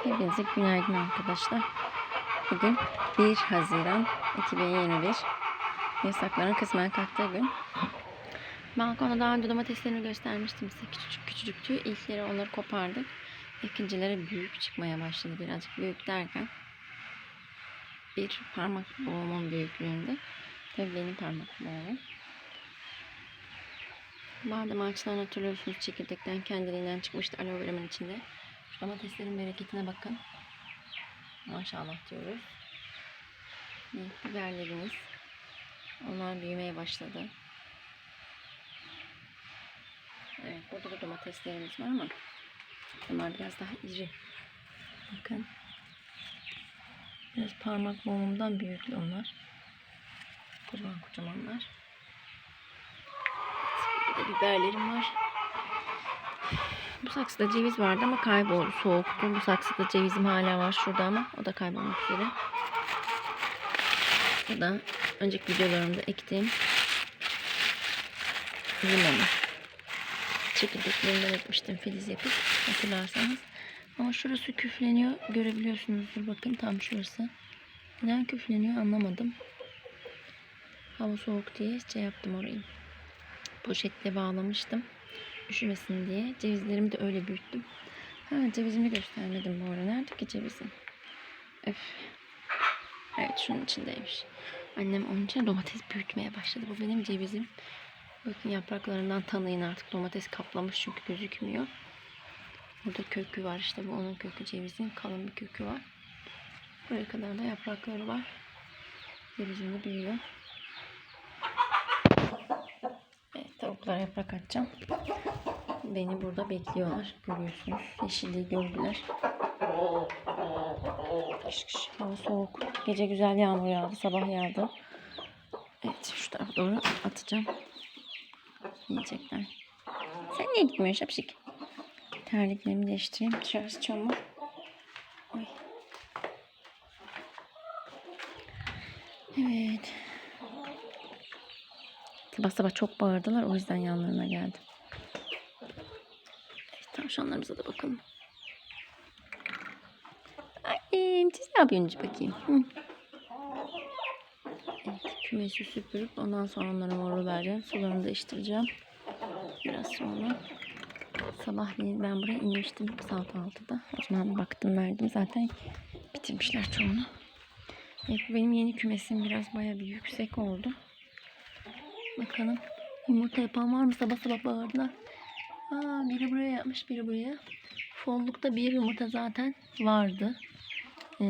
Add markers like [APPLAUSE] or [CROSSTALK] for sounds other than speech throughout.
Hepinize günaydın arkadaşlar. Bugün 1 Haziran 2021. Yasakların kısmen kalktığı gün. Balkonda daha önce domateslerimi göstermiştim size. Küçücük küçücüktü. İlkleri onları kopardık. İkincileri büyük çıkmaya başladı. Birazcık büyük derken bir parmak boğumun büyüklüğünde. Tabii benim parmak boğumum. Badem ağaçlarını hatırlıyorsunuz çekirdekten kendiliğinden çıkmıştı aloe veramın içinde. Domateslerin bereketine bakın. Maşallah diyoruz. Biberlerimiz. Onlar büyümeye başladı. Evet burada da domateslerimiz var ama bunlar biraz daha iri. Bakın. Biraz parmak boğumumdan büyük onlar. Kocaman kocamanlar. Bir de biberlerim var. Bu saksıda ceviz vardı ama kayboldu. Soğuktu. Bu saksıda cevizim hala var şurada ama o da kaybolmak üzere. Bu da önceki videolarımda ektiğim limonu. Çekirdeklerinden ekmiştim filiz yapıp hatırlarsanız. Ama şurası küfleniyor. Görebiliyorsunuzdur bakın tam şurası. Neden küfleniyor anlamadım. Hava soğuk diye şey yaptım orayı. Poşetle bağlamıştım üşümesin diye. Cevizlerimi de öyle büyüttüm. Ha cevizimi göstermedim bu ara. Nerede ki cevizim? Öf. Evet şunun içindeymiş. Annem onun için domates büyütmeye başladı. Bu benim cevizim. Bakın yapraklarından tanıyın artık. Domates kaplamış çünkü gözükmüyor. Burada kökü var işte. Bu onun kökü cevizin. Kalın bir kökü var. Buraya kadar da yaprakları var. Cevizim de büyüyor. Evet tavuklara yaprak atacağım. Beni burada bekliyorlar. Görüyorsunuz. Yeşilliği gördüler. Kış kış. Hava soğuk. Gece güzel yağmur yağdı. Sabah yağdı. Evet şu tarafa doğru atacağım. Yiyecekler. Sen niye gitmiyorsun şapşik? Terliklerimi değiştireyim. Dışarısı çamur. Evet. Sabah sabah çok bağırdılar. O yüzden yanlarına geldim. Evet, tavşanlarımıza da bakalım. Ay, siz ne yapıyorsunuz bakayım? Hı. Evet, kümesi süpürüp ondan sonra onlara moru vereceğim. Sularını değiştireceğim. Biraz sonra. Sabahleyin ben buraya inmiştim saat 6'da. O zaman baktım verdim zaten bitirmişler çoğunu. Evet, benim yeni kümesim biraz baya bir yüksek oldu. Bakalım. Yumurta yapan var mı? Sabah sabah bağırdılar. Aa, biri buraya yapmış, biri buraya. Follukta bir yumurta zaten vardı. Ee,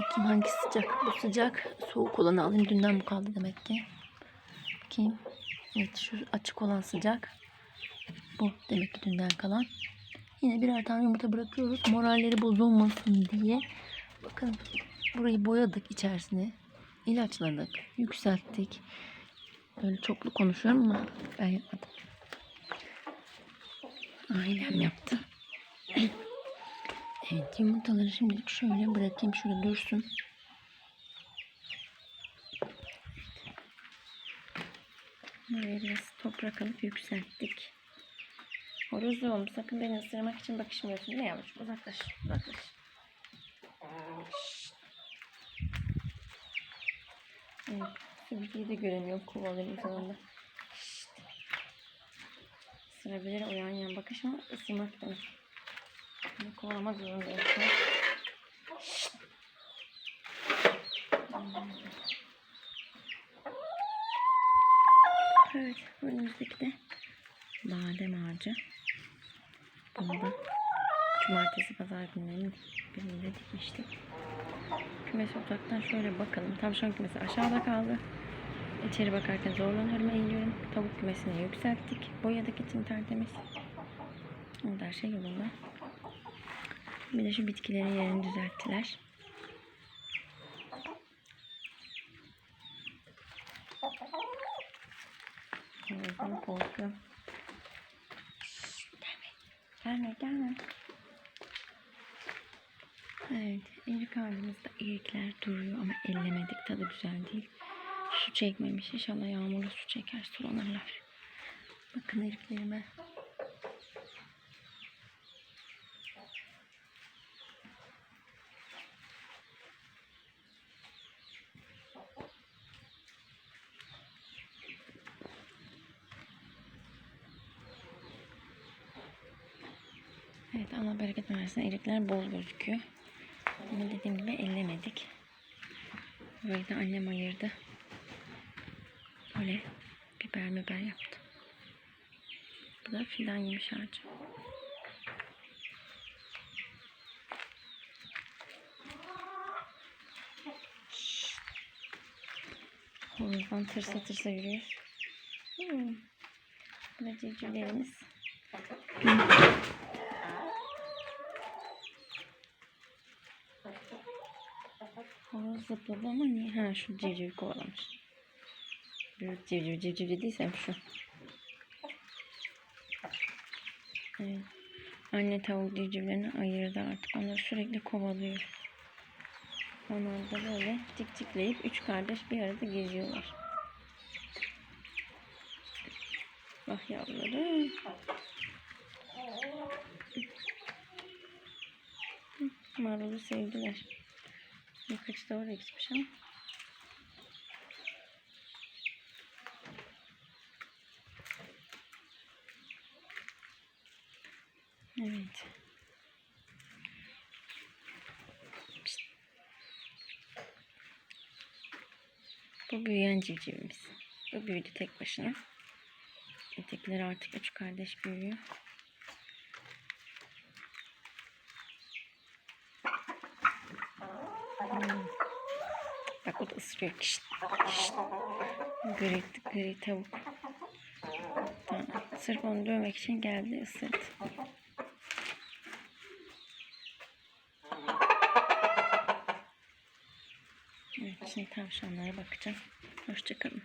bakayım hangisi sıcak? Bu sıcak. Soğuk olanı alayım. Dünden bu kaldı demek ki. Bakayım. Evet şu açık olan sıcak. Bu demek ki dünden kalan. Yine birer tane yumurta bırakıyoruz. Moralleri bozulmasın diye. Bakın burayı boyadık içerisine. ilaçladık. Yükselttik. Böyle çoklu konuşuyorum ama ben yapmadım. Ailem yaptı. [CLEARS THROAT] evet yumurtaları şimdilik şöyle bırakayım. Şurada dursun. Buraya biraz toprak alıp yükselttik. Horozum sakın beni ısırmak için bakışmıyorsun değil mi? Uzaklaş, uzaklaş. Evet, süpürgeyi de göremiyorum kovaların uzağında. Şşt. Isırabilir o yan bakış ama ısırmak demek. Bunu kovalamak zorundayım. Şşt. Evet, önümüzdeki de badem ağacı. Bunu da cumartesi pazar günlerinin birinde dikmiştik. Kümes uzaktan şöyle bakalım. Tavşan kümesi aşağıda kaldı. İçeri bakarken zorlanıyorum, eğiliyorum. Tavuk kümesini yükselttik. Boyadık için tertemiz. Orada her şey yolunda. Bir de şu bitkilerin yerini düzelttiler. O yüzden korkuyorum. Gelme, gelme. Evet, erik ağacımızda erikler duruyor ama ellemedik. Tadı güzel değil su çekmemiş. İnşallah yağmurlu su çeker sulanırlar. Bakın eriklerime. Evet Allah bereket versin. Erikler bol gözüküyor. Ama dediğim gibi ellemedik. Böyle de annem ayırdı. Böyle biber biber yaptı. Bu da fidan yemiş ağacı. Horozdan tırsa tırsa yürüyor. Hmm. Bu da civcivlerimiz. Horoz zıpladı ama niye? Ha şu civciv kovalamış. Civciv civciv dediysem şu. Evet. Anne tavuk civcivlerini ayırdı artık. Onları sürekli kovalıyor. Onlar da böyle cik cikleyip üç kardeş bir arada geziyorlar. Bak yavrularım. Marulu sevdiler. Birkaç da oraya gitmiş ama. Evet. Pişt. Bu büyüyen civcivimiz. Bu büyüdü tek başına. Ötekiler artık üç kardeş büyüyor. Bak o da ısırıyor. Kişt, kişt. Gri, gri tavuk. Tamam. Sırf onu dövmek için geldi ısırdı. Evet, şimdi tavşanlara bakacağım. Hoşçakalın.